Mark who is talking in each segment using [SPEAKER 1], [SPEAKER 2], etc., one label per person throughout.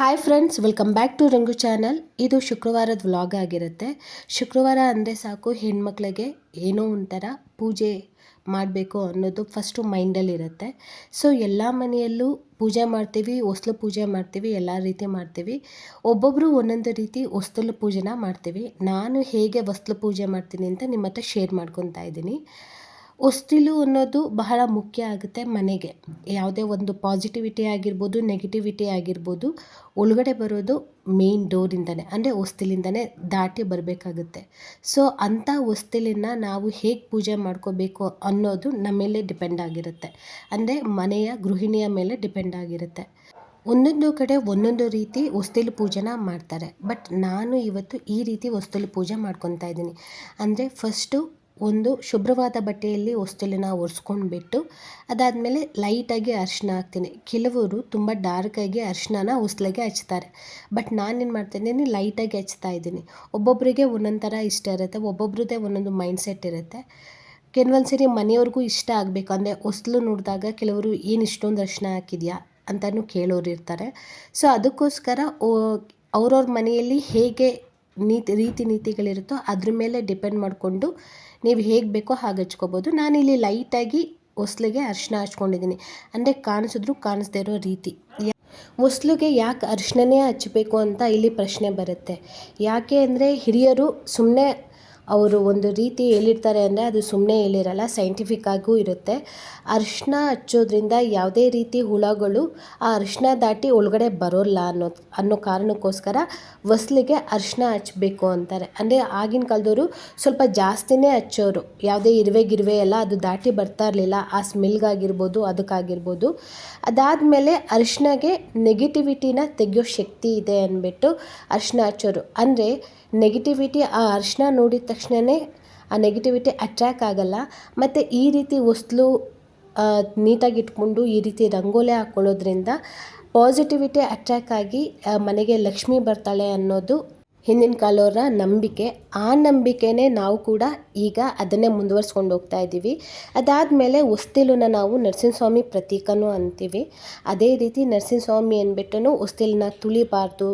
[SPEAKER 1] Hi friends welcome back to Rangu channel ಇದು ಶುಕ್ರವಾರದ vlog ಆಗಿರುತ್ತೆ. ಶುಕ್ರವಾರ ಅಂದರೆ ಸಾಕು ಹೆಣ್ಮಕ್ಳಿಗೆ ಏನೋ ಒಂಥರ ಪೂಜೆ ಮಾಡಬೇಕು ಅನ್ನೋದು ಫಸ್ಟು ಮೈಂಡಲ್ಲಿರುತ್ತೆ ಸೊ ಎಲ್ಲ ಮನೆಯಲ್ಲೂ ಪೂಜೆ ಮಾಡ್ತೀವಿ, ಹೊಸ್ಲು ಪೂಜೆ ಮಾಡ್ತೀವಿ, ಎಲ್ಲ ರೀತಿ ಮಾಡ್ತೀವಿ. ಒಬ್ಬೊಬ್ಬರು ಒಂದೊಂದು ರೀತಿ ಹೊಸ್ತಲು ಪೂಜೆನ ಮಾಡ್ತೀವಿ. ನಾನು ಹೇಗೆ ಹೊಸ್ಲು ಪೂಜೆ ಮಾಡ್ತೀನಿ ಅಂತ ನಿಮ್ಮ ಹತ್ರ ಶೇರ್ ಮಾಡ್ಕೊತಾ ಇದ್ದೀನಿ. ಹೊಸ್ತಿಲು ಅನ್ನೋದು ಬಹಳ ಮುಖ್ಯ ಆಗುತ್ತೆ ಮನೆಗೆ. ಯಾವುದೇ ಒಂದು ಪಾಸಿಟಿವಿಟಿ ಆಗಿರ್ಬೋದು ನೆಗೆಟಿವಿಟಿ ಆಗಿರ್ಬೋದು, ಒಳಗಡೆ ಬರೋದು ಮೇಯ್ನ್ ಡೋರಿಂದನೇ ಅಂದರೆ ಹೊಸ್ತಿಲಿಂದನೇ ದಾಟಿ ಬರಬೇಕಾಗುತ್ತೆ. ಸೊ ಅಂಥ ಹೊಸ್ತಿಲನ್ನ ನಾವು ಹೇಗೆ ಪೂಜೆ ಮಾಡ್ಕೋಬೇಕು ಅನ್ನೋದು ನಮ್ಮ ಮೇಲೆ ಡಿಪೆಂಡ್ ಆಗಿರುತ್ತೆ. ಅಂದರೆ ಮನೆಯ ಗೃಹಿಣಿಯ ಮೇಲೆ ಡಿಪೆಂಡ್ ಆಗಿರುತ್ತೆ. ಒಂದೊಂದು ಕಡೆ ಒಂದೊಂದು ರೀತಿ ಹೊಸ್ತಿಲು ಪೂಜೆನ ಮಾಡ್ತಾರೆ. ಬಟ್ ನಾನು ಇವತ್ತು ಈ ರೀತಿ ಹೊಸ್ತಿಲು ಪೂಜೆ ಮಾಡ್ಕೊತಾ ಇದ್ದೀನಿ. ಅಂದರೆ ಫಸ್ಟು ಒಂದು ಶುಭ್ರವಾದ ಬಟ್ಟೆಯಲ್ಲಿ ಹೊಸ್ತಿಲನ್ನ ಒರೆಸ್ಕೊಂಡ್ಬಿಟ್ಟು ಅದಾದಮೇಲೆ ಲೈಟಾಗಿ ಅರಿಶಿನ ಹಾಕ್ತೀನಿ. ಕೆಲವರು ತುಂಬ ಡಾರ್ಕಾಗಿ ಅರಿಶಿನನ ಹೊಸ್ಲಿಗೆ ಹಚ್ತಾರೆ. ಬಟ್ ನಾನೇನು ಮಾಡ್ತೀನಿ, ಲೈಟಾಗಿ ಹಚ್ತಾ ಇದ್ದೀನಿ. ಒಬ್ಬೊಬ್ಬರಿಗೆ ಒಂದೊಂದು ಥರ ಇಷ್ಟ ಇರುತ್ತೆ, ಒಬ್ಬೊಬ್ರದ್ದೇ ಒಂದೊಂದು ಮೈಂಡ್ ಸೆಟ್ ಇರುತ್ತೆ. ಕೆಲವೊಂದು ಸರಿ ಮನೆಯವ್ರಿಗೂ ಇಷ್ಟ ಆಗಬೇಕು. ಅಂದರೆ ಹೊಸ್ಲು ನೋಡಿದಾಗ ಕೆಲವರು ಏನು ಇಷ್ಟೊಂದು ಅರಿಶಿನ ಹಾಕಿದ್ಯಾ? ಅಂತಲೂ ಕೇಳೋರು ಇರ್ತಾರೆ. ಸೊ ಅದಕ್ಕೋಸ್ಕರ ಅವ್ರವ್ರ ಮನೆಯಲ್ಲಿ ಹೇಗೆ ನೀತಿ, ರೀತಿ ನೀತಿಗಳಿರುತ್ತೋ ಅದ್ರ ಮೇಲೆ ಡಿಪೆಂಡ್ ಮಾಡಿಕೊಂಡು ನೀವು ಹೇಗೆ ಬೇಕೋ ಹಾಗೆ ಹಚ್ಕೋಬೋದು. ನಾನಿಲ್ಲಿ ಲೈಟಾಗಿ ಹೊಸ್ಲಿಗೆ ಅರಿಶಿನ ಹಚ್ಕೊಂಡಿದ್ದೀನಿ. ಅಂದರೆ ಕಾಣಿಸಿದ್ರು ಕಾಣಿಸ್ದೇ ಇರೋ ರೀತಿ. ಹೊಸ್ಲಿಗೆ ಯಾಕೆ ಅರಿಶಿಣನೇ ಹಚ್ಚಬೇಕು ಅಂತ ಇಲ್ಲಿ ಪ್ರಶ್ನೆ ಬರುತ್ತೆ. ಯಾಕೆ ಅಂದರೆ ಹಿರಿಯರು ಸುಮ್ಮನೆ ಅವರು ಒಂದು ರೀತಿ ಹೇಳಿರ್ತಾರೆ ಅಂದರೆ ಅದು ಸುಮ್ಮನೆ ಹೇಳಿರಲ್ಲ ಸೈಂಟಿಫಿಕ್ ಆಗೂ ಇರುತ್ತೆ. ಅರಿಶಿನ ಹಚ್ಚೋದ್ರಿಂದ ಯಾವುದೇ ರೀತಿ ಹುಳಗಳು ಆ ಅರಿಶಿನ ದಾಟಿ ಒಳಗಡೆ ಬರೋಲ್ಲ ಅನ್ನೋ ಅನ್ನೋ ಕಾರಣಕ್ಕೋಸ್ಕರ ವಸ್ಲಿಗೆ ಅರಿಶಿನ ಹಚ್ಚಬೇಕು ಅಂತಾರೆ. ಅಂದರೆ ಆಗಿನ ಕಾಲದವರು ಸ್ವಲ್ಪ ಜಾಸ್ತಿನೇ ಹಚ್ಚೋರು. ಯಾವುದೇ ಇರುವೆ ಗಿರುವೆ ಎಲ್ಲ ಅದು ದಾಟಿ ಬರ್ತಾ ಇರಲಿಲ್ಲ. ಆ ಸ್ಮೆಲ್ಗಾಗಿರ್ಬೋದು, ಅದಕ್ಕಾಗಿರ್ಬೋದು. ಅದಾದಮೇಲೆ ಅರಿಶಿನಗೆ ನೆಗೆಟಿವಿಟಿನ ತೆಗೆಯೋ ಶಕ್ತಿ ಇದೆ ಅಂದ್ಬಿಟ್ಟು ಅರಿಶಿನ ಹಚ್ಚೋರು. ಅಂದರೆ ನೆಗೆಟಿವಿಟಿ ಆ ಅರ್ಶನ ನೋಡಿದ ತಕ್ಷಣವೇ ಆ ನೆಗೆಟಿವಿಟಿ ಅಟ್ರ್ಯಾಕ್ ಆಗೋಲ್ಲ. ಮತ್ತು ಈ ರೀತಿ ಹೊಸ್ಲು ನೀಟಾಗಿ ಇಟ್ಕೊಂಡು ಈ ರೀತಿ ರಂಗೋಲಿ ಹಾಕ್ಕೊಳ್ಳೋದ್ರಿಂದ ಪಾಸಿಟಿವಿಟಿ ಅಟ್ರ್ಯಾಕ್ ಆಗಿ ಮನೆಗೆ ಲಕ್ಷ್ಮಿ ಬರ್ತಾಳೆ ಅನ್ನೋದು ಹಿಂದಿನ ಕಾಲವರ ನಂಬಿಕೆ. ಆ ನಂಬಿಕೆನೇ ನಾವು ಕೂಡ ಈಗ ಅದನ್ನೇ ಮುಂದುವರ್ಸ್ಕೊಂಡು ಹೋಗ್ತಾ ಇದ್ದೀವಿ. ಅದಾದಮೇಲೆ ಹೊಸ್ತಿಲನ್ನ ನಾವು ನರಸಿಂಹಸ್ವಾಮಿ ಪ್ರತೀಕನೂ ಅಂತೀವಿ. ಅದೇ ರೀತಿ ನರಸಿಂಹಸ್ವಾಮಿ ಅಂದ್ಬಿಟ್ಟು ಹೊಸ್ತಿಲನ್ನ ತುಳಿಬಾರ್ದು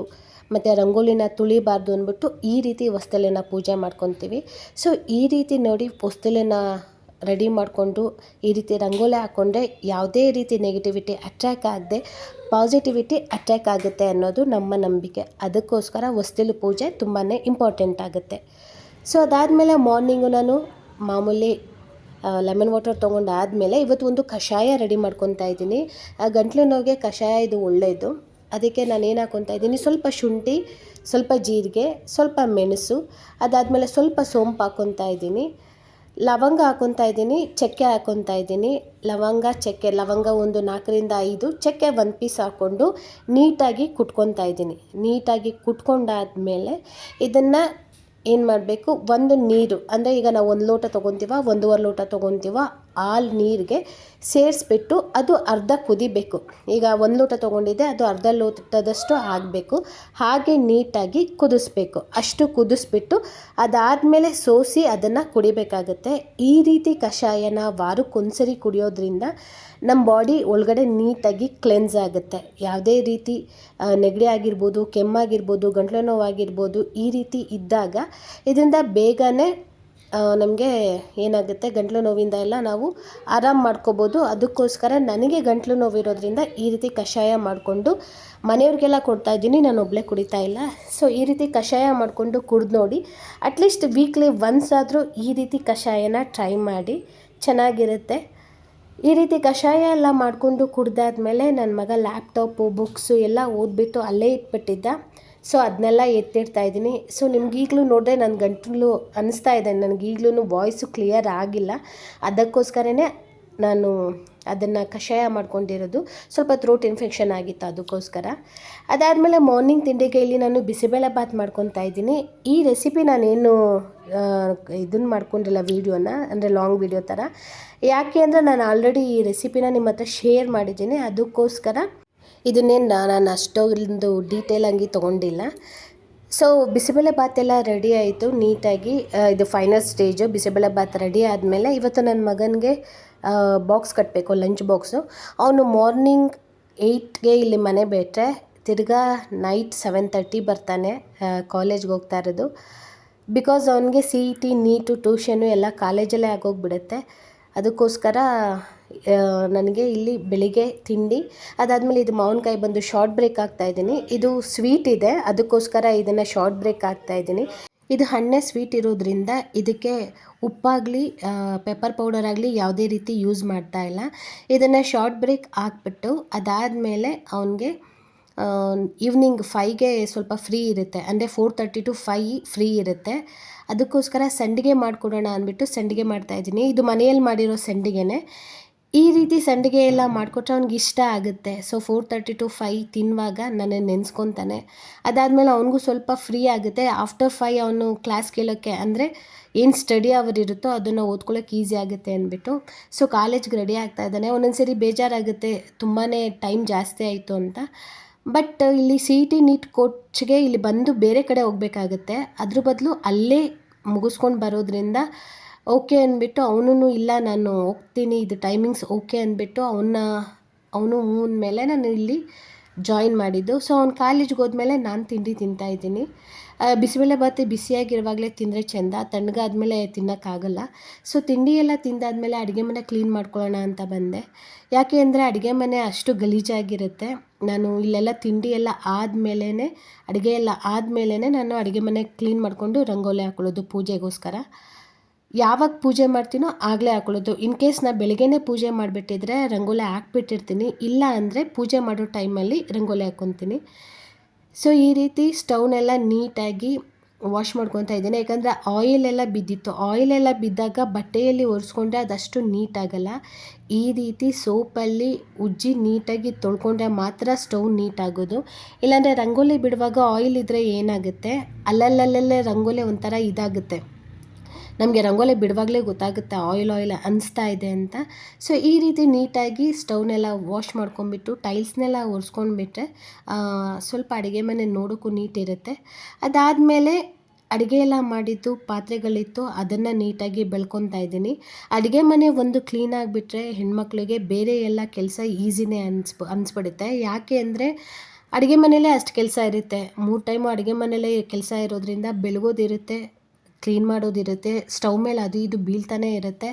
[SPEAKER 1] ಮತ್ತು ರಂಗೋಲಿನ ತುಳಿಬಾರ್ದು ಅಂದ್ಬಿಟ್ಟು ಈ ರೀತಿ ಹೊಸ್ತಿಲನ್ನ ಪೂಜೆ ಮಾಡ್ಕೊತೀವಿ. ಸೊ ಈ ರೀತಿ ನೋಡಿ ಹೊಸ್ತಿಲನ್ನ ರೆಡಿ ಮಾಡಿಕೊಂಡು ಈ ರೀತಿ ರಂಗೋಲಿ ಹಾಕ್ಕೊಂಡ್ರೆ ಯಾವುದೇ ರೀತಿ ನೆಗೆಟಿವಿಟಿ ಅಟ್ರ್ಯಾಕ್ ಆಗದೆ ಪಾಸಿಟಿವಿಟಿ ಅಟ್ರ್ಯಾಕ್ ಆಗುತ್ತೆ ಅನ್ನೋದು ನಮ್ಮ ನಂಬಿಕೆ. ಅದಕ್ಕೋಸ್ಕರ ಹೊಸ್ತಿಲು ಪೂಜೆ ತುಂಬಾ ಇಂಪಾರ್ಟೆಂಟ್ ಆಗುತ್ತೆ. ಸೊ ಅದಾದಮೇಲೆ ಮಾರ್ನಿಂಗು ನಾನು ಮಾಮೂಲಿ ಲೆಮನ್ ವಾಟರ್ ತೊಗೊಂಡು ಆದಮೇಲೆ ಇವತ್ತು ಒಂದು ಕಷಾಯ ರೆಡಿ ಮಾಡ್ಕೊತಾ ಇದ್ದೀನಿ. ಗಂಟ್ಲು ನೋವಿಗೆ ಕಷಾಯ ಇದು ಒಳ್ಳೆಯದು ಅದಕ್ಕೆ ನಾನು ಏನು ಹಾಕ್ಕೊತಾ ಇದ್ದೀನಿ, ಸ್ವಲ್ಪ ಶುಂಠಿ, ಸ್ವಲ್ಪ ಜೀರಿಗೆ, ಸ್ವಲ್ಪ ಮೆಣಸು, ಅದಾದಮೇಲೆ ಸ್ವಲ್ಪ ಸೋಂಪು ಹಾಕ್ಕೊತಾ ಇದ್ದೀನಿ. ಲವಂಗ ಹಾಕ್ಕೊತಾ ಇದ್ದೀನಿ, ಚಕ್ಕೆ ಹಾಕ್ಕೊತಾ ಇದ್ದೀನಿ. ಲವಂಗ, ಚಕ್ಕೆ, ಲವಂಗ ಒಂದು ನಾಲ್ಕರಿಂದ ಐದು, ಚಕ್ಕೆ ಒಂದು ಪೀಸ್ ಹಾಕ್ಕೊಂಡು ನೀಟಾಗಿ ಕುಟ್ಕೊತಾ ಇದ್ದೀನಿ. ನೀಟಾಗಿ ಕುಟ್ಕೊಂಡಾದ್ಮೇಲೆ ಇದನ್ನು ಏನು ಮಾಡಬೇಕು, ಒಂದು ನೀರು, ಅಂದರೆ ಈಗ ನಾವು ಒಂದು ಲೋಟ ತೊಗೊತೀವ, ಒಂದೂವರೆ ಲೋಟ ತೊಗೊತೀವ ಹಾಲು ನೀರಿಗೆ ಸೇರಿಸ್ಬಿಟ್ಟು ಅದು ಅರ್ಧ ಕುದಿಬೇಕು. ಈಗ ಒಂದು ಲೋಟ ತೊಗೊಂಡಿದ್ದೆ, ಅದು ಅರ್ಧ ಲೋಟದಷ್ಟು ಆಗಬೇಕು. ಹಾಗೆ ನೀಟಾಗಿ ಕುದಿಸ್ಬೇಕು. ಅಷ್ಟು ಕುದಿಸ್ಬಿಟ್ಟು ಅದಾದಮೇಲೆ ಸೋಸಿ ಅದನ್ನು ಕುಡಿಬೇಕಾಗುತ್ತೆ. ಈ ರೀತಿ ಕಷಾಯನ ವಾರಕ್ಕೊಂದ್ಸರಿ ಕುಡಿಯೋದ್ರಿಂದ ನಮ್ಮ ಬಾಡಿ ಒಳಗಡೆ ನೀಟಾಗಿ ಕ್ಲೆನ್ಸ್ ಆಗುತ್ತೆ. ಯಾವುದೇ ರೀತಿ ನೆಗಡಿ ಆಗಿರ್ಬೋದು ಕೆಮ್ಮಾಗಿರ್ಬೋದು ಗಂಟಲು ನೋವಾಗಿರ್ಬೋದು ಈ ರೀತಿ ಇದ್ದಾಗ ಇದರಿಂದ ಬೇಗನೆ ನಮಗೆ ಏನಾಗುತ್ತೆ? ಗಂಟ್ಲು ನೋವಿಂದ ಎಲ್ಲ ನಾವು ಆರಾಮ ಮಾಡ್ಕೋಬೋದು. ಅದಕ್ಕೋಸ್ಕರ ನನಗೆ ಗಂಟಲು ನೋವಿರೋದ್ರಿಂದ ಈ ರೀತಿ ಕಷಾಯ ಮಾಡಿಕೊಂಡು ಮನೆಯವ್ರಿಗೆಲ್ಲ ಕೊಡ್ತಾ ಇದ್ದೀನಿ. ನಾನು ಒಬ್ಬಳೇ ಕುಡಿತಾ ಇಲ್ಲ. ಸೊ ಈ ರೀತಿ ಕಷಾಯ ಮಾಡಿಕೊಂಡು ಕುಡ್ದು ನೋಡಿ ಅಟ್ಲೀಸ್ಟ್ ವೀಕ್ಲಿ ಒನ್ಸ್ ಆದರೂ ಈ ರೀತಿ ಕಷಾಯನ ಟ್ರೈ ಮಾಡಿ ಚೆನ್ನಾಗಿರುತ್ತೆ. ಈ ರೀತಿ ಕಷಾಯ ಎಲ್ಲ ಮಾಡಿಕೊಂಡು ಕುಡ್ದಾದ್ಮೇಲೆ ನನ್ನ ಮಗ ಲ್ಯಾಪ್ಟಾಪು ಬುಕ್ಸು ಎಲ್ಲ ಓದ್ಬಿಟ್ಟು ಅಲ್ಲೇ ಇಟ್ಬಿಟ್ಟಿದ್ದ. ಸೊ ಅದನ್ನೆಲ್ಲ ಎತ್ತಿಡ್ತಾ ಇದ್ದೀನಿ. ಸೊ ನಿಮ್ಗೀಗಲೂ ನೋಡಿದ್ರೆ ನನ್ನ ಗಂಟಲು ಅನಿಸ್ತಾ ಇದೆ. ನನಗೀಗ್ಲೂ ವಾಯ್ಸು ಕ್ಲಿಯರ್ ಆಗಿಲ್ಲ. ಅದಕ್ಕೋಸ್ಕರನೇ ನಾನು ಅದನ್ನು ಕಷಾಯ ಮಾಡ್ಕೊಂಡಿರೋದು. ಸ್ವಲ್ಪ ಥ್ರೋಟ್ ಇನ್ಫೆಕ್ಷನ್ ಆಗಿತ್ತು ಅದಕ್ಕೋಸ್ಕರ. ಅದಾದಮೇಲೆ ಮಾರ್ನಿಂಗ್ ತಿಂಡಿಗೆ ಇಲ್ಲಿ ನಾನು ಬಿಸಿಬೇಳೆ ಬಾತ್ ಮಾಡ್ಕೊತಾ ಇದ್ದೀನಿ. ಈ ರೆಸಿಪಿ ನಾನೇನು ಇದನ್ನು ಮಾಡ್ಕೊಂಡಿಲ್ಲ ವೀಡಿಯೋನ ಅಂದರೆ ಲಾಂಗ್ ವೀಡಿಯೋ ಥರ ಯಾಕೆ ಅಂದರೆ ನಾನು ಆಲ್ರೆಡಿ ಈ ರೆಸಿಪಿನ ನಿಮ್ಮ ಹತ್ರ ಶೇರ್ ಮಾಡಿದ್ದೀನಿ. ಅದಕ್ಕೋಸ್ಕರ ಇದನ್ನೇನು ನಾನು ಅಷ್ಟೊಂದು ಡೀಟೇಲಾಗಿ ತೊಗೊಂಡಿಲ್ಲ. ಸೊ ಬಿಸಿಬೇಳೆ ಎಲ್ಲ ರೆಡಿ ಆಯಿತು ನೀಟಾಗಿ. ಇದು final stage bisibele bath ready ಆದಮೇಲೆ ಇವತ್ತು ನನ್ನ ಮಗನಿಗೆ ಬಾಕ್ಸ್ ಕಟ್ಟಬೇಕು ಲಂಚ್ ಬಾಕ್ಸು ಅವನು ಮಾರ್ನಿಂಗ್ ಏಯ್ಟ್ಗೆ ಇಲ್ಲಿ ಮನೆ ಬಿಟ್ಟರೆ ತಿರ್ಗಾ ನೈಟ್ ಸೆವೆನ್ ತರ್ಟಿ ಬರ್ತಾನೆ ಕಾಲೇಜ್ಗೆ ಹೋಗ್ತಾ ಇರೋದು. ಬಿಕಾಸ್ ಅವನಿಗೆ C E T NEET tuition ಎಲ್ಲ ಕಾಲೇಜಲ್ಲೇ ಆಗೋಗ್ಬಿಡುತ್ತೆ. ಅದಕ್ಕೋಸ್ಕರ ನನಗೆ ಇಲ್ಲಿ ಬೆಳಿಗ್ಗೆ ತಿಂಡಿ, ಅದಾದಮೇಲೆ ಇದು ಮಾವಿನಕಾಯಿ ಬಂದು ಶಾರ್ಟ್ ಬ್ರೇಕ್ ಆಗ್ತಾ ಇದ್ದೀನಿ. ಇದು ಸ್ವೀಟ್ ಇದೆ, ಅದಕ್ಕೋಸ್ಕರ ಇದನ್ನು ಶಾರ್ಟ್ ಬ್ರೇಕ್ ಆಗ್ತಾ ಇದ್ದೀನಿ. ಇದು ಹಣ್ಣೆ ಸ್ವೀಟ್ ಇರೋದ್ರಿಂದ ಇದಕ್ಕೆ ಉಪ್ಪಾಗಲಿ ಪೆಪ್ಪರ್ ಪೌಡರ್ ಆಗಲಿ ಯಾವುದೇ ರೀತಿ ಯೂಸ್ ಮಾಡ್ತಾ ಇಲ್ಲ. ಇದನ್ನು ಶಾರ್ಟ್ ಬ್ರೇಕ್ ಹಾಕ್ಬಿಟ್ಟು ಅದಾದಮೇಲೆ ಅವನಿಗೆ ಈವ್ನಿಂಗ್ ಫೈಗೆ ಸ್ವಲ್ಪ ಫ್ರೀ ಇರುತ್ತೆ. ಅಂದರೆ four thirty to five free ಇರುತ್ತೆ. ಅದಕ್ಕೋಸ್ಕರ ಸಂಡಿಗೆ ಮಾಡಿಕೊಡೋಣ ಅಂದ್ಬಿಟ್ಟು ಸಂಡಿಗೆ ಮಾಡ್ತಾಯಿದ್ದೀನಿ ಇದು ಮನೆಯಲ್ಲಿ ಮಾಡಿರೋ ಸಂಡಿಗೆನೇ. ಈ ರೀತಿ ಸಂಡಿಗೆ ಎಲ್ಲ ಮಾಡಿಕೊಟ್ರೆ ಅವ್ನಿಗೆ ಇಷ್ಟ ಆಗುತ್ತೆ. So four thirty to five ತಿನ್ನುವಾಗ ನನ್ನ ನೆನೆಸ್ಕೊತಾನೆ. ಅದಾದಮೇಲೆ ಅವನಿಗೂ ಸ್ವಲ್ಪ ಫ್ರೀ ಆಗುತ್ತೆ. ಆಫ್ಟರ್ ಫೈ ಅವನು ಕ್ಲಾಸ್ ಕೇಳೋಕ್ಕೆ ಅಂದರೆ ಏನು ಸ್ಟಡಿ ಅವರ್ ಇರುತ್ತೋ ಅದನ್ನು ಓದ್ಕೊಳ್ಳೋಕೆ ಈಸಿ ಆಗುತ್ತೆ ಅಂದ್ಬಿಟ್ಟು. ಸೊ ಕಾಲೇಜ್ಗೆ ರೆಡಿ ಆಗ್ತಾ ಇದ್ದಾನೆ. ಒಂದೊಂದು ಸರಿ ಬೇಜಾರಾಗುತ್ತೆ. ತುಂಬಾ ಟೈಮ್ ಜಾಸ್ತಿ ಆಯಿತು ಅಂತ. ಬಟ್ ಇಲ್ಲಿ ಸಿ ಇ ಟಿ ನೀಟ್ ಕೋಚ್ಗೆ ಇಲ್ಲಿ ಬಂದು ಬೇರೆ ಕಡೆ ಹೋಗಬೇಕಾಗತ್ತೆ. ಅದ್ರ ಬದಲು ಅಲ್ಲೇ ಮುಗಿಸ್ಕೊಂಡು ಬರೋದ್ರಿಂದ ಓಕೆ ಅಂದ್ಬಿಟ್ಟು ಅವನು ಇಲ್ಲ, ನಾನು ಹೋಗ್ತೀನಿ, ಇದು ಟೈಮಿಂಗ್ಸ್ ಓಕೆ ಅಂದ್ಬಿಟ್ಟು ಅವನ್ನ, ಅವನು ಹ್ಞೂ ಮೇಲೆ ನಾನು ಇಲ್ಲಿ ಜಾಯಿನ್ ಮಾಡಿದ್ದು. ಸೊ ಅವ್ನು ಕಾಲೇಜ್ಗೆ ಹೋದ್ಮೇಲೆ ನಾನು ತಿಂಡಿ ತಿಂತಾ ಬಿಸಿಬೇಳೆ ಭಾತು ಬಿಸಿಯಾಗಿರುವಾಗಲೇ ತಿಂದರೆ ಚೆಂದ, ತಣ್ಣಗಾದ್ಮೇಲೆ ತಿನ್ನೋಕ್ಕಾಗಲ್ಲ. ಸೊ ತಿಂಡಿ ಎಲ್ಲ ತಿಂದಾದಮೇಲೆ ಅಡುಗೆ ಮನೆ ಕ್ಲೀನ್ ಮಾಡ್ಕೊಳ್ಳೋಣ ಅಂತ ಬಂದೆ. ಯಾಕೆ ಅಂದರೆ ಅಡುಗೆ ಮನೆ ಅಷ್ಟು ಗಲೀಜಾಗಿರುತ್ತೆ. ನಾನು ಇಲ್ಲೆಲ್ಲ ತಿಂಡಿ ಎಲ್ಲ ಆದಮೇಲೇ ಅಡುಗೆ ಎಲ್ಲ ಆದಮೇಲೇ ನಾನು ಅಡುಗೆ ಮನೆ ಕ್ಲೀನ್ ಮಾಡಿಕೊಂಡು ರಂಗೋಲಿ ಹಾಕೊಳ್ಳೋದು ಪೂಜೆಗೋಸ್ಕರ. ಯಾವಾಗ ಪೂಜೆ ಮಾಡ್ತೀನೋ ಆಗಲೇ ಹಾಕೊಳ್ಳೋದು. ಇನ್ ಕೇಸ್ ನಾ ಬೆಳಗ್ಗೆನೇ ಪೂಜೆ ಮಾಡಿಬಿಟ್ಟಿದ್ರೆ ರಂಗೋಲಿ ಹಾಕ್ಬಿಟ್ಟಿರ್ತೀನಿ. ಇಲ್ಲ ಅಂದರೆ ಪೂಜೆ ಮಾಡೋ ಟೈಮಲ್ಲಿ ರಂಗೋಲಿ ಹಾಕ್ಕೊತೀನಿ. ಸೊ ಈ ರೀತಿ ಸ್ಟವ್ನೆಲ್ಲ ನೀಟಾಗಿ ವಾಶ್ ಮಾಡ್ಕೊತಾ ಇದ್ದೀನಿ. ಯಾಕಂದರೆ ಆಯಿಲ್ ಎಲ್ಲ ಬಿದ್ದಿತ್ತು. ಆಯಿಲ್ ಎಲ್ಲ ಬಿದ್ದಾಗ ಬಟ್ಟೆಯಲ್ಲಿ ಒರೆಸ್ಕೊಂಡ್ರೆ ಅದಷ್ಟು ನೀಟಾಗಲ್ಲ. ಈ ರೀತಿ ಸೋಪಲ್ಲಿ ಉಜ್ಜಿ ನೀಟಾಗಿ ತೊಳ್ಕೊಂಡ್ರೆ ಮಾತ್ರ ಸ್ಟೌವ್ ನೀಟಾಗೋದು. ಇಲ್ಲಾಂದರೆ ರಂಗೋಲಿ ಬಿಡುವಾಗ ಆಯಿಲ್ ಇದ್ದರೆ ಏನಾಗುತ್ತೆ? ಅಲ್ಲಲ್ಲಲ್ಲೇ ರಂಗೋಲಿ ಒಂಥರ ಇದಾಗುತ್ತೆ. ನಮಗೆ ರಂಗೋಲಿ ಬಿಡುವಾಗಲೇ ಗೊತ್ತಾಗುತ್ತೆ ಆಯಿಲ್ ಆಯಿಲ್ ಅನಿಸ್ತಾ ಇದೆ ಅಂತ. ಸೊ ಈ ರೀತಿ ನೀಟಾಗಿ ಸ್ಟೌವ್ನೆಲ್ಲ ವಾಶ್ ಮಾಡ್ಕೊಂಡ್ಬಿಟ್ಟು ಟೈಲ್ಸ್ನೆಲ್ಲ ಒರೆಸ್ಕೊಂಡ್ಬಿಟ್ರೆ ಸ್ವಲ್ಪ ಅಡುಗೆ ಮನೆ ನೋಡೋಕ್ಕೂ ನೀಟಿರುತ್ತೆ. ಅದಾದಮೇಲೆ ಅಡುಗೆ ಎಲ್ಲ ಮಾಡಿದ್ದು, ಪಾತ್ರೆಗಳಿತ್ತು, ಅದನ್ನು ನೀಟಾಗಿ ಬೆಳ್ಕೊತಾ ಇದ್ದೀನಿ. ಅಡುಗೆ ಮನೆ ಒಂದು ಕ್ಲೀನ್ ಆಗಿಬಿಟ್ರೆ ಹೆಣ್ಮಕ್ಳಿಗೆ ಬೇರೆ ಎಲ್ಲ ಕೆಲಸ ಈಸಿನೇ ಅನ್ಸ್ಬ ಅನಿಸ್ಬಿಡುತ್ತೆ. ಯಾಕೆ ಅಂದರೆ, ಅಡುಗೆ ಮನೇಲೇ ಅಷ್ಟು ಕೆಲಸ ಇರುತ್ತೆ. ಮೂರು ಟೈಮು ಅಡುಗೆ ಮನೆಯಲ್ಲೇ ಕೆಲಸ ಇರೋದ್ರಿಂದ ಬೆಳಗೋದಿರುತ್ತೆ. ಕ್ಲೀನ್ ಮಾಡೋದಿರುತ್ತೆ ಸ್ಟವ್ ಮೇಲೆ ಅದು ಇದು ಬೀಳ್ತಾನೆ ಇರುತ್ತೆ.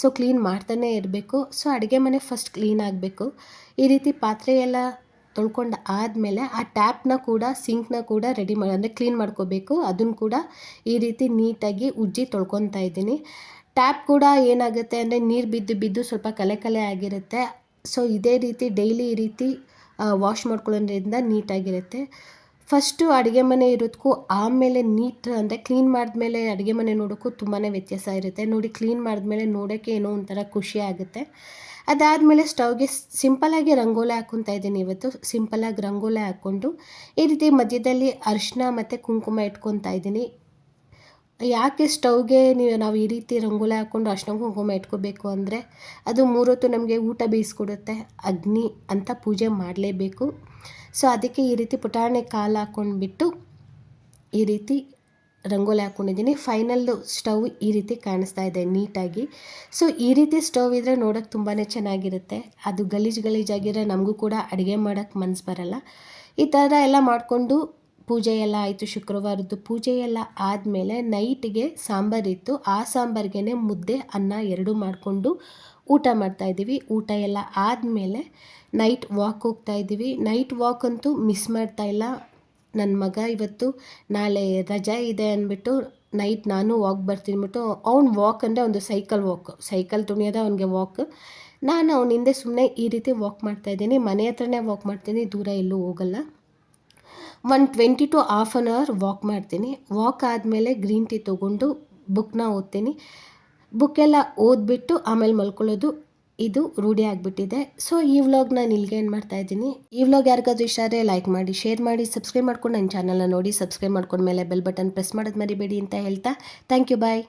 [SPEAKER 1] ಸೊ ಕ್ಲೀನ್ ಮಾಡ್ತಾನೆ ಇರಬೇಕು. ಸೊ ಅಡುಗೆ ಮನೆ ಫಸ್ಟ್ ಕ್ಲೀನ್ ಆಗಬೇಕು. ಈ ರೀತಿ ಪಾತ್ರೆ ಎಲ್ಲ ತೊಳ್ಕೊಂಡು ಆದಮೇಲೆ ಆ ಟ್ಯಾಪ್ನ ಕೂಡ ಸಿಂಕ್ನ ಕೂಡ ರೆಡಿ ಮಾಡಿ ಅಂದರೆ ಕ್ಲೀನ್ ಮಾಡ್ಕೋಬೇಕು. ಅದನ್ನು ಕೂಡ ಈ ರೀತಿ ನೀಟಾಗಿ ಉಜ್ಜಿ ತೊಳ್ಕೊತಾ ಇದ್ದೀನಿ. ಟ್ಯಾಪ್ ಕೂಡ ಏನಾಗುತ್ತೆ ಅಂದರೆ ನೀರು ಬಿದ್ದು ಬಿದ್ದು ಸ್ವಲ್ಪ ಕಲೆ ಕಲೆ ಆಗಿರುತ್ತೆ. ಸೊ ಇದೇ ರೀತಿ ಡೈಲಿ ಈ ರೀತಿ ವಾಶ್ ಮಾಡ್ಕೊಳ್ಳೋದ್ರಿಂದ ನೀಟಾಗಿರುತ್ತೆ. ಫಸ್ಟು ಅಡುಗೆ ಮನೆ ಇರೋದಕ್ಕೂ ಆಮೇಲೆ ನೀಟ್ ಅಂದರೆ ಕ್ಲೀನ್ ಮಾಡಿದ್ಮೇಲೆ ಅಡುಗೆ ಮನೆ ನೋಡೋಕ್ಕೂ ತುಂಬಾ ವ್ಯತ್ಯಾಸ ಇರುತ್ತೆ. ನೋಡಿ ಕ್ಲೀನ್ ಮಾಡಿದ್ಮೇಲೆ ನೋಡೋಕ್ಕೆ ಏನೋ ಒಂಥರ ಖುಷಿ ಆಗುತ್ತೆ. ಅದಾದಮೇಲೆ ಸ್ಟವ್ಗೆ ಸಿಂಪಲಾಗಿ ರಂಗೋಲಿ ಹಾಕ್ಕೊತಾ ಇದ್ದೀನಿ ಇವತ್ತು. ಸಿಂಪಲಾಗಿ ರಂಗೋಲಿ ಹಾಕ್ಕೊಂಡು ಈ ರೀತಿ ಮಧ್ಯದಲ್ಲಿ ಅರಿಶಿನ ಮತ್ತು ಕುಂಕುಮ ಇಟ್ಕೊತಾ ಇದ್ದೀನಿ. ಯಾಕೆ ಸ್ಟೌವ್ಗೆ ನೀವು ನಾವು ಈ ರೀತಿ ರಂಗೋಲಿ ಹಾಕ್ಕೊಂಡು ಅರ್ಶಿನ ಕುಂಕುಮ ಇಟ್ಕೋಬೇಕು ಅಂದರೆ ಅದು ಮೂರೊತ್ತು ನಮಗೆ ಊಟ ಬೇಯಿಸ್ಕೊಡುತ್ತೆ, ಅಗ್ನಿ ಅಂತ ಪೂಜೆ ಮಾಡಲೇಬೇಕು. ಸೊ ಅದಕ್ಕೆ ಈ ರೀತಿ ಪುಟಾಣಿ ಕಾಲು ಹಾಕ್ಕೊಂಡ್ಬಿಟ್ಟು ಈ ರೀತಿ ರಂಗೋಲಿ ಹಾಕ್ಕೊಂಡಿದ್ದೀನಿ ಫೈನಲ್ಲು ಸ್ಟವ್ ಈ ರೀತಿ ಕಾಣಿಸ್ತಾ ಇದೆ ನೀಟಾಗಿ. ಸೊ ಈ ರೀತಿ ಸ್ಟವ್ ಇದ್ದರೆ ನೋಡೋಕ್ಕೆ ತುಂಬಾ ಚೆನ್ನಾಗಿರುತ್ತೆ. ಅದು ಗಲೀಜು ಗಲೀಜಾಗಿರೋ ನಮಗೂ ಕೂಡ ಅಡುಗೆ ಮಾಡೋಕ್ಕೆ ಮನಸ್ಸು ಬರಲ್ಲ. ಈ ಥರ ಎಲ್ಲ ಮಾಡಿಕೊಂಡು ಪೂಜೆ ಎಲ್ಲ ಆಯಿತು ಶುಕ್ರವಾರದ್ದು. ಪೂಜೆ ಎಲ್ಲ ಆದಮೇಲೆ ನೈಟಿಗೆ ಸಾಂಬಾರಿತ್ತು ಆ ಸಾಂಬಾರಿಗೆನೆ ಮುದ್ದೆ, ಅನ್ನ ಎರಡು ಮಾಡಿಕೊಂಡು ಊಟ ಮಾಡ್ತಾಯಿದ್ದೀವಿ ಊಟ ಎಲ್ಲ ಆದಮೇಲೆ ನೈಟ್ ವಾಕ್ ಹೋಗ್ತಾ ಇದ್ದೀವಿ. ನೈಟ್ ವಾಕ್ ಅಂತೂ ಮಿಸ್ ಮಾಡ್ತಾ ಇಲ್ಲ. ನನ್ನ ಮಗ ಇವತ್ತು ನಾಳೆ ರಜಾ ಇದೆ ಅಂದ್ಬಿಟ್ಟು ನೈಟ್ ನಾನು ವಾಕ್ ಬರ್ತೀನಿ ಅವ್ನು ವಾಕ್ ಅಂದರೆ ಒಂದು ಸೈಕಲ್ ವಾಕ್. ಸೈಕಲ್ ತುಣಿಯೋದ ಅವನಿಗೆ ವಾಕ್. ನಾನು ಅವನ ಹಿಂದೆ ಸುಮ್ಮನೆ ಈ ರೀತಿ ವಾಕ್ ಮಾಡ್ತಾಯಿದ್ದೀನಿ ಮನೆ ಹತ್ರನೇ ವಾಕ್ ಮಾಡ್ತೀನಿ. ದೂರ ಎಲ್ಲೂ ಹೋಗಲ್ಲ. One twenty to half an hour walk ಮಾಡ್ತೀನಿ. ವಾಕ್ ಆದಮೇಲೆ ಗ್ರೀನ್ ಟೀ ತೊಗೊಂಡು ಬುಕ್ನ ಓದ್ತೀನಿ. ಬುಕ್ಕೆಲ್ಲ ಓದ್ಬಿಟ್ಟು ಆಮೇಲೆ ಮಲ್ಕೊಳ್ಳೋದು. ಇದು ರೂಢಿ ಆಗಿಬಿಟ್ಟಿದೆ. ಸೊ ಈ ವ್ಲಾಗ್ ನಾನು ಇಲ್ಲಿಗೆ ಏನು ಮಾಡ್ತಾ ಇದ್ದೀನಿ. ಈ ವ್ಲಾಗ್ ಯಾರಿಗಾದ್ರೂ ಇಷ್ಟ ಆದರೆ ಲೈಕ್ ಮಾಡಿ ಶೇರ್ ಮಾಡಿ ಸಬ್ಸ್ಕ್ರೈಬ್ ಮಾಡ್ಕೊಂಡು ನನ್ನ ಚಾನಲ್ನ ನೋಡಿ ಸಬ್ಸ್ಕ್ರೈಬ್ ಮಾಡ್ಕೊಂಡ್ಮೇಲೆ ಬೆಲ್ ಬಟನ್ ಪ್ರೆಸ್ ಮಾಡೋದು ಮರಿಬೇಡಿ ಅಂತ ಹೇಳ್ತಾ. Thank you bye